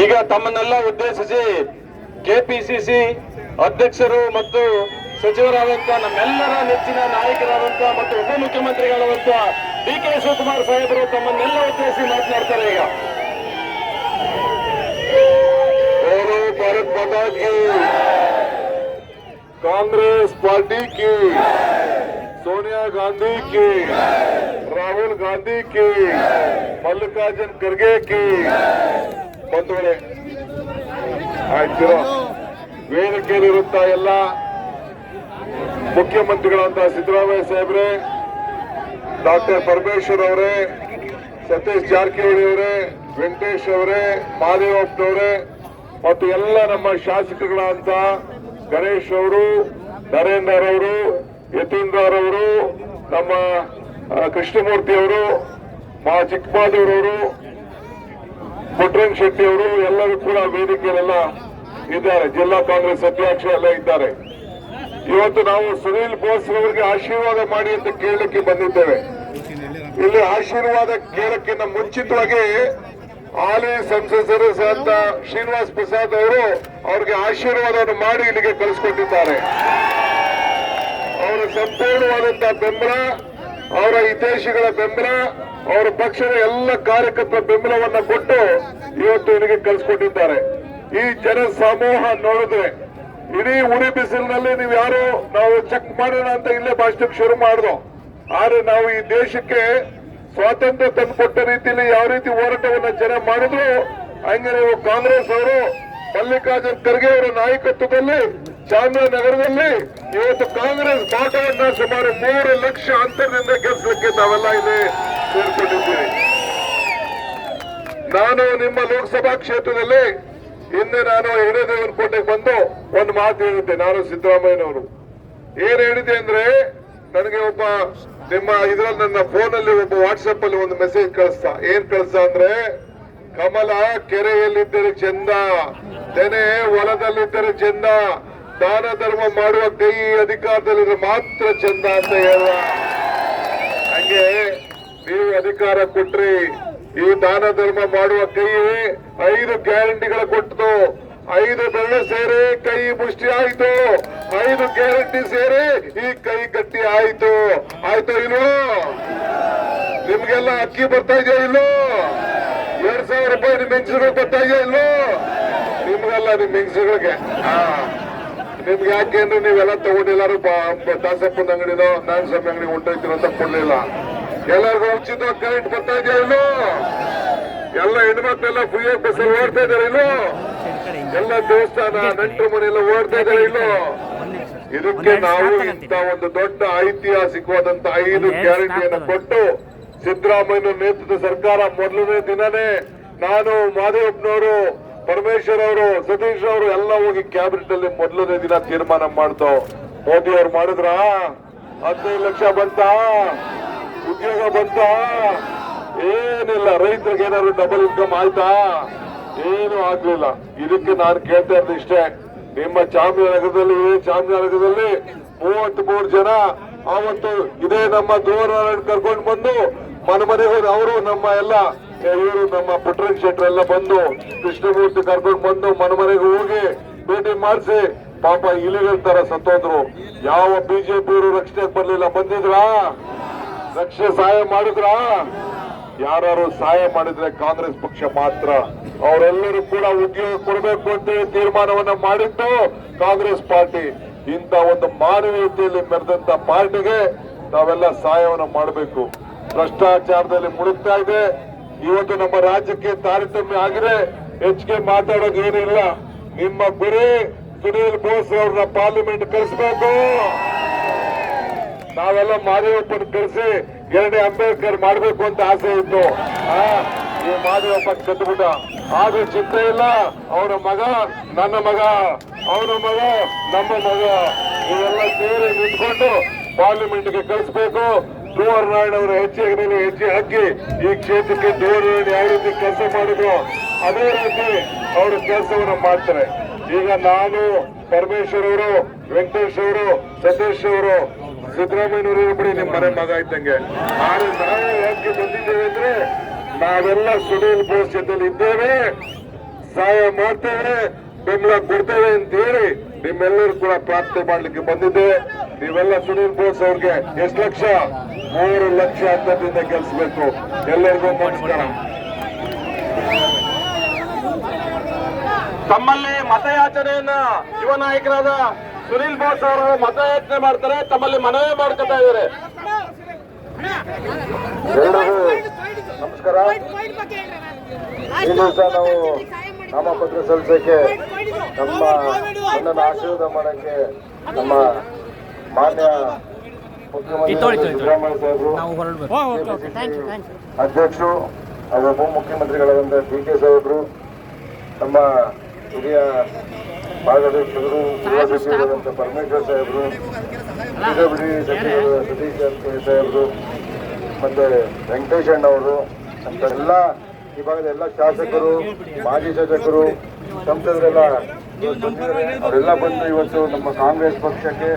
ಈಗ ತಮ್ಮನ್ನೆಲ್ಲ ಉದ್ದೇಶಿಸಿ ಕೆಪಿಸಿಸಿ ಅಧ್ಯಕ್ಷರು ಮತ್ತು ಸಚಿವರಾದಂತಹ ನಮ್ಮೆಲ್ಲರ ನೆಚ್ಚಿನ ನಾಯಕರಾದಂತ ಮತ್ತು ಉಪಮುಖ್ಯಮಂತ್ರಿಗಳಾದಂತಹ ಡಿ ಕೆ ಶಿವಕುಮಾರ್ ಸಾಹೇಬರು ತಮ್ಮನ್ನೆಲ್ಲ ಉದ್ದೇಶಿಸಿ ಮಾತನಾಡ್ತಾರೆ ಈಗ. ಕಿ ಕಾಂಗ್ರೆಸ್ ಪಾರ್ಟಿ ಕಿ. ಸೋನಿಯಾ ಗಾಂಧಿ ಕಿ. ರಾಹುಲ್ ಗಾಂಧಿ ಕಿ. ಮಲ್ಲಿಕಾರ್ಜುನ್ ಖರ್ಗೆ ಕಿ. ಬಂಧುಗಳೇ, ಆಯ್ತು. ವೇದಿಕೆಯಲ್ಲಿರುತ್ತ ಎಲ್ಲ ಮುಖ್ಯಮಂತ್ರಿಗಳಂತ ಸಿದ್ದರಾಮಯ್ಯ ಸಾಹೇಬ್ರೆ, ಡಾಕ್ಟರ್ ಪರಮೇಶ್ವರ್ ಅವರೇ, ಸತೀಶ್ ಜಾರಕಿಹೊಳಿ ಅವರೇ, ವೆಂಕಟೇಶ್ ಅವರೇ, ಮಹಾದೇವಪ್ಪನವರೇ, ಮತ್ತು ಎಲ್ಲ ನಮ್ಮ ಶಾಸಕರುಗಳಂತ ಗಣೇಶ್ ಅವರು, ನರೇಂದರ್ ಅವರು ಯತೀಂದ್ರ ಅವರು, ನಮ್ಮ ಕೃಷ್ಣಮೂರ್ತಿ ಅವರು, ಮಾ ಚಿಕ್ಕಬಾದೂರವರು ಪುಟ್ರಂಗ್ ಶೆಟ್ಟಿ ಅವರು ಎಲ್ಲರೂ ಕೂಡ ವೇದಿಕೆಯಲ್ಲೆಲ್ಲ ಇದ್ದಾರೆ. ಜಿಲ್ಲಾ ಕಾಂಗ್ರೆಸ್ ಅಧ್ಯಕ್ಷ ಎಲ್ಲ ಇದ್ದಾರೆ. ಇವತ್ತು ನಾವು ಸುನೀಲ್ ಬೋಸ್ ಅವರಿಗೆ ಆಶೀರ್ವಾದ ಮಾಡಿ ಅಂತ ಕೇಳಲಿಕ್ಕೆ ಬಂದಿದ್ದೇವೆ. ಇಲ್ಲಿ ಆಶೀರ್ವಾದ ಕೇಳಕ್ಕಿಂತ ಮುಂಚಿತವಾಗಿ ಹಾಲಿ ಸಂಸದರು ಅಂತ ಶ್ರೀನಿವಾಸ್ ಪ್ರಸಾದ್ ಅವರು ಅವ್ರಿಗೆ ಆಶೀರ್ವಾದವನ್ನು ಮಾಡಿ ಇಲ್ಲಿಗೆ ಕಳಿಸ್ಕೊಟ್ಟಿದ್ದಾರೆ. ಅವರ ಸಂಪೂರ್ಣವಾದಂತಹ ಬೆಂಬಲ ಅವರ ಹಿತೈಷಿಗಳ ಬೆಂಬಲ, ಅವರ ಪಕ್ಷದ ಎಲ್ಲ ಕಾರ್ಯಕರ್ತರ ಬೆಂಬಲವನ್ನ ಕೊಟ್ಟು ಇವತ್ತು ಇಲ್ಲಿಗೆ ಕಳಿಸ್ಕೊಟ್ಟಿದ್ದಾರೆ. ಈ ಜನ ಸಮೂಹ ನೋಡಿದ್ರೆ, ಇಡೀ ಉರಿ ಬಿಸಿಲಿನಲ್ಲಿ ನೀವು ಯಾರು, ನಾವು ಚೆಕ್ ಮಾಡೋಣ ಅಂತ ಇಲ್ಲೇ ಭಾಷಣಕ್ಕೆ ಶುರು ಮಾಡಿದ್ರು ಆದ್ರೆ ನಾವು ಈ ದೇಶಕ್ಕೆ ಸ್ವಾತಂತ್ರ್ಯ ತಂದುಕೊಟ್ಟ ರೀತಿಯಲ್ಲಿ ಯಾವ ರೀತಿ ಹೋರಾಟವನ್ನ ಜನ ಮಾಡಿದ್ರು ಹಂಗೆ ನೀವು ಕಾಂಗ್ರೆಸ್ ಅವರು, ಮಲ್ಲಿಕಾರ್ಜುನ್ ಖರ್ಗೆ ಅವರ ನಾಯಕತ್ವದಲ್ಲಿ, ಚಾಮರಾಜನಗರದಲ್ಲಿ ಇವತ್ತು ಕಾಂಗ್ರೆಸ್ ಬಾಟವನ್ನ ಸುಮಾರು ಮೂರು ಲಕ್ಷ ಅಂತರದಿಂದ ಗೆಲ್ಲಿಸಲಿಕ್ಕೆ ತಾವೆಲ್ಲ ಇಲ್ಲಿ ಸೇರ್ಕೊಂಡಿದ್ದೀವಿ ನಾನು ನಿಮ್ಮ ಲೋಕಸಭಾ ಕ್ಷೇತ್ರದಲ್ಲಿ ಹಿಂದೆ ನಾನು ಕೋಟೆಗೆ ಬಂದು ಒಂದು ಮಾತು ಹೇಳಿದ್ದೆ, ನಾನು ಸಿದ್ದರಾಮಯ್ಯನವರು. ಏನ್ ಹೇಳಿದೆ ಅಂದ್ರೆ, ನನಗೆ ಒಬ್ಬ ನಿಮ್ಮ ಇದ್ರಲ್ಲಿ ನನ್ನ ಫೋನ್ ಅಲ್ಲಿ ಒಬ್ಬ ವಾಟ್ಸಪ್ ಅಲ್ಲಿ ಒಂದು ಮೆಸೇಜ್ ಕಳಿಸ್ತಾ. ಏನ್ ಕಳಿಸ್ತಾ ಅಂದ್ರೆ, ಕಮಲ ಕೆರೆಯಲ್ಲಿದ್ದರೆ ಚಂದ, ತೆನೆ ಹೊಲದಲ್ಲಿದ್ದರೆ ಚಂದ ದಾನ ಧರ್ಮ ಮಾಡುವ ಕೈ ಅಧಿಕಾರದಲ್ಲಿ ಮಾತ್ರ ಚಂದ ಅಂತ ಹೇಳುವ. ಹಂಗೆ ನೀವು ಅಧಿಕಾರ ಕೊಟ್ರಿ, ಈ ದಾನ ಧರ್ಮ ಮಾಡುವ ಕೈ ಐದು ಗ್ಯಾರಂಟಿಗಳ ಕೊಟ್ಟು ಐದು ಬೆಳ್ಳ ಸೇರಿ ಕೈ ಮುಷ್ಟಿ ಆಯ್ತು. ಐದು ಗ್ಯಾರಂಟಿ ಸೇರಿ ಈ ಕೈ ಗಟ್ಟಿ ಆಯ್ತು. ಆಯ್ತು ಇನ್ನು? ನಿಮ್ಗೆಲ್ಲ ಅಕ್ಕಿ ಬರ್ತಾ ಇದೆಯಾ ಇಲ್ಲೋ? ಎರಡ್ ಸಾವಿರ ರೂಪಾಯಿ ನಿಮ್ ಹೆಂಗಸರುಗಳು ಬರ್ತಾ ಇದೆಯಾ ಇಲ್ಲೋ? ನಿಮ್ಗೆಲ್ಲ ನಿಮ್ ಹೆಂಗಸರುಗಳಿಗೆ. ಹಾ. ನಿಮ್ಗೆ ಯಾಕೆಂದ್ರೆ ನೀವೆಲ್ಲ ತಗೊಂಡಿಲ್ಲಾರು ದಾಸಪ್ಪನ ಅಂಗಡಿನೋ ನಾನ್ ಸ್ವಾಮಿ ಅಂಗಡಿ ಹೊಂಟೋಯ್ತೀರ ಅಂತ ಕೊಡ್ಲಿಲ್ಲ. ಎಲ್ಲರಿಗೂ ಉಚಿತ ಕರೆಂಟ್ ಬರ್ತಾ ಇದೆಯಾ ಇಲ್ಲೋ? ಎಲ್ಲ ಹೆಣ್ಮಕ್ಳೆಲ್ಲ ಫ್ರೀ ಆಗಿ ಬಸ್ಸಲ್ಲಿ ಓಡ್ತಾ ಇದಾರೆ ಇಲ್ಲೋ? ಎಲ್ಲ ದೇವಸ್ಥಾನ ನೆಂಟರು ಮನೆ ಎಲ್ಲ ಓಡ್ತಾ ಇದಾರೆ ಇಲ್ಲೋ? ಇದಕ್ಕೆ ನಾವು ಇಂತ ಒಂದು ದೊಡ್ಡ ಐತಿಹಾಸಿಕವಾದಂತ ಐದು ಗ್ಯಾರಂಟಿಯನ್ನು ಕೊಟ್ಟು ಸಿದ್ದರಾಮಯ್ಯ ನೇತೃತ್ವದ ಸರ್ಕಾರ ಮೊದಲನೇ ದಿನನೇ ನಾನು ಮಾದೇವಪ್ಪನವರು ಪರಮೇಶ್ವರ್ ಅವರು, ಸತೀಶ್ ಅವರು ಎಲ್ಲ ಹೋಗಿ ಕ್ಯಾಬಿನೆಟ್ ಅಲ್ಲಿ ಮೊದಲನೇ ದಿನ ತೀರ್ಮಾನ ಮಾಡ್ತು. ಮೋದಿ ಅವ್ರು ಮಾಡಿದ್ರ? ಹದಿನೈದು ಲಕ್ಷ ಬಂತ? ಉದ್ಯೋಗ ಬಂತ? ಏನಿಲ್ಲ, ರೈತರಿಗೆ ಏನಾದ್ರು ಡಬಲ್ ಇನ್ಕಮ್ ಆಯ್ತಾ? ಏನು ಆಗ್ಲಿಲ್ಲ. ಇದಕ್ಕೆ ನಾನು ಕೇಳ್ತಾ ಇರೋದು ಇಷ್ಟೇ. ನಿಮ್ಮ ಚಾಮರಾಜನಗರದಲ್ಲಿ ಚಾಮರಾಜನಗರದಲ್ಲಿ ಮೂವತ್ತ್ ಮೂರು ಜನ ಅವತ್ತು ಇದೇ ನಮ್ಮ ಧ್ರುವನಾರಾಯಣ ಕರ್ಕೊಂಡು ಬಂದು ಮನೆ ಮನೆಗೆ ಅವರು ನಮ್ಮ ಎಲ್ಲ ಇವರು ನಮ್ಮ ಪುಟ್ರಂಗ್ ಶೆಟ್ಟರ್ ಎಲ್ಲ ಬಂದು ಕೃಷ್ಣಮೂರ್ತಿ ಕರ್ಕೊಂಡು ಬಂದು ಮನೆ ಮನೆಗೆ ಹೋಗಿ ಭೇಟಿ ಮಾಡಿಸಿ ಪಾಪ ಇಲಿಗಳ ತರ ಸತ್ತೋದ್ರು. ಯಾವ ಬಿಜೆಪಿಯವರು ರಕ್ಷಣೆ ಬರ್ಲಿಲ್ಲ ಬಂದಿದ್ರಾ? ರಕ್ಷಣೆ ಸಹಾಯ ಮಾಡಿದ್ರಾ? ಯಾರು ಸಹಾಯ ಮಾಡಿದ್ರೆ ಕಾಂಗ್ರೆಸ್ ಪಕ್ಷ ಮಾತ್ರ. ಅವರೆಲ್ಲರೂ ಕೂಡ ಉದ್ಯೋಗ ಕೊಡಬೇಕು ಅಂತ ತೀರ್ಮಾನವನ್ನ ಮಾಡಿದ್ದು ಕಾಂಗ್ರೆಸ್ ಪಾರ್ಟಿ. ಇಂತ ಒಂದು ಮಾನವೀಯತೆಯಲ್ಲಿ ಮೆರೆದಂತ ಪಾರ್ಟಿಗೆ ನಾವೆಲ್ಲ ಸಹಾಯವನ್ನು ಮಾಡಬೇಕು. ಭ್ರಷ್ಟಾಚಾರದಲ್ಲಿ ಮುಳುಗ್ತಾ ಇದೆ. ಇವತ್ತು ನಮ್ಮ ರಾಜ್ಯಕ್ಕೆ ತಾರತಮ್ಯ ಆಗಿದೆ ಹೆಚ್ಚಿಗೆ ಮಾತಾಡೋದು ಏನಿಲ್ಲ ನಿಮ್ಮ ಗುರಿ ಸುನೀಲ್ ಬೋಸ್ ಅವ್ರನ್ನ ಪಾರ್ಲಿಮೆಂಟ್ ಕಳಿಸ್ಬೇಕು ನಾವೆಲ್ಲ ಮಾದೇವಪ್ಪನ ಕಳಿಸಿ ಎರಡೇ ಅಂಬೇಡ್ಕರ್ ಮಾಡಬೇಕು ಅಂತ ಆಸೆ ಇತ್ತು. ಈ ಮಾದೇವಪ್ಪ ಕಟ್ಬಿಟ್ಟ ಆದ್ರೂ ಚಿಂತೆ ಇಲ್ಲ. ಅವನ ಮಗ, ನನ್ನ ಮಗ, ಅವನ ಮಗ, ನಮ್ಮ ಮಗ. ಇವೆಲ್ಲ ಸೇರಿ ನಿಂತ್ಕೊಂಡು ಪಾರ್ಲಿಮೆಂಟ್ಗೆ ಕಳಿಸ್ಬೇಕು. ಧ್ರುವರ್ ನಾರಾಯಣ ಅವರ ಹೆಚ್ಚಿನ ಮೇಲೆ ಹೆಜ್ಜೆ ಹಾಕಿ ಈ ಕ್ಷೇತ್ರಕ್ಕೆ ದೇವರು ನಾರಾಯಣ ಯಾವ ರೀತಿ ಕೆಲಸ ಮಾಡಿದ್ರು, ಅದೇ ರೀತಿ ಅವರು ಕೆಲಸವನ್ನು ಮಾಡ್ತಾರೆ. ಈಗ ನಾನು ಪರಮೇಶ್ವರ್ ಅವರು, ವೆಂಕಟೇಶ್ ಅವರು, ಸತೀಶ್ ಅವರು, ಸಿದ್ದರಾಮಯ್ಯನವರು ಬಿಡಿ ನಿಮ್ಮ ಮನೆ ಮಗ ಇದ್ದಂಗೆ. ಆದ್ರೆ ನಾವು ಯಾಕೆ ಬಂದಿದ್ದೇವೆ ಅಂದ್ರೆ ನಾವೆಲ್ಲ ಸುನೀಲ್ ಜೊತೆಲಿ ಇದ್ದೇವೆ, ಸಹಾಯ ಮಾಡ್ತೇವೆ, ಬೆಂಬಲ ಕೊಡ್ತೇವೆ ಅಂತ ಹೇಳಿ ನಿಮ್ಮೆಲ್ಲರೂ ಕೂಡ ಪ್ರಾರ್ಥನೆ ಮಾಡ್ಲಿಕ್ಕೆ ಬಂದಿದ್ದೆ. ನೀವೆಲ್ಲ ಸುನೀಲ್ ಬೋಸ್ ಅವ್ರಿಗೆ ಎಷ್ಟು ಲಕ್ಷ? ಮೂರು ಲಕ್ಷ ಅಂತದಿಂದ ಗೆಲ್ಸ್ಬೇಕು. ಎಲ್ಲರಿಗೂ ನಮಸ್ಕಾರ. ತಮ್ಮಲ್ಲಿ ಮತಯಾಚನೆಯನ್ನ ಯುವ ನಾಯಕರಾದ ಸುನೀಲ್ ಬೋಸ್ ಅವರು ಮತಯಾಚನೆ ಮಾಡ್ತಾರೆ. ತಮ್ಮಲ್ಲಿ ಮನವಿ ಮಾಡ್ಕೊತಾ ಇದ್ದಾರೆ. ನಮಸ್ಕಾರ. ನಾವು ನಾಮಪತ್ರ ಸಲ್ಲಿಸೋಕೆ ನಮ್ಮ ಅಣ್ಣನ ಆಶೀರ್ವಾದ ಮಾಡೋಕ್ಕೆ ನಮ್ಮ ಮಾನ್ಯ ಮುಖ್ಯಮಂತ್ರಿ ಸಿದ್ದರಾಮಯ್ಯ ಸಾಹೇಬರು ಅಧ್ಯಕ್ಷರು ಹಾಗೂ ಉಪಮುಖ್ಯಮಂತ್ರಿಗಳಾದಂಥ ಡಿ ಕೆ ಸಾಹೇಬರು ನಮ್ಮ ಹಿರಿಯ ಮಾರ್ಗದರ್ಶಕರು ಗೃಹ ಸಚಿವರಾದಂಥ ಪರಮೇಶ್ವರ್ ಸಾಹೇಬರು ಪಿಡಬ್ಲ್ಯೂಡಿ ಸಚಿವರು ಸತೀಶ್ ಜಾರಕಿಹೊಳಿ ಸಾಹೇಬರು ಮತ್ತೆ ವೆಂಕಟೇಶ್ ಅಣ್ಣವರು ಅಂತ ಎಲ್ಲ ಭಾಗದ ಎಲ್ಲ ಶಾಸಕರು ಮಾಜಿ ಶಾಸಕರು ಸಂಸದರೆಲ್ಲ ಅವರೆಲ್ಲ ಬಂದು ಇವತ್ತು ನಮ್ಮ ಕಾಂಗ್ರೆಸ್ ಪಕ್ಷಕ್ಕೆ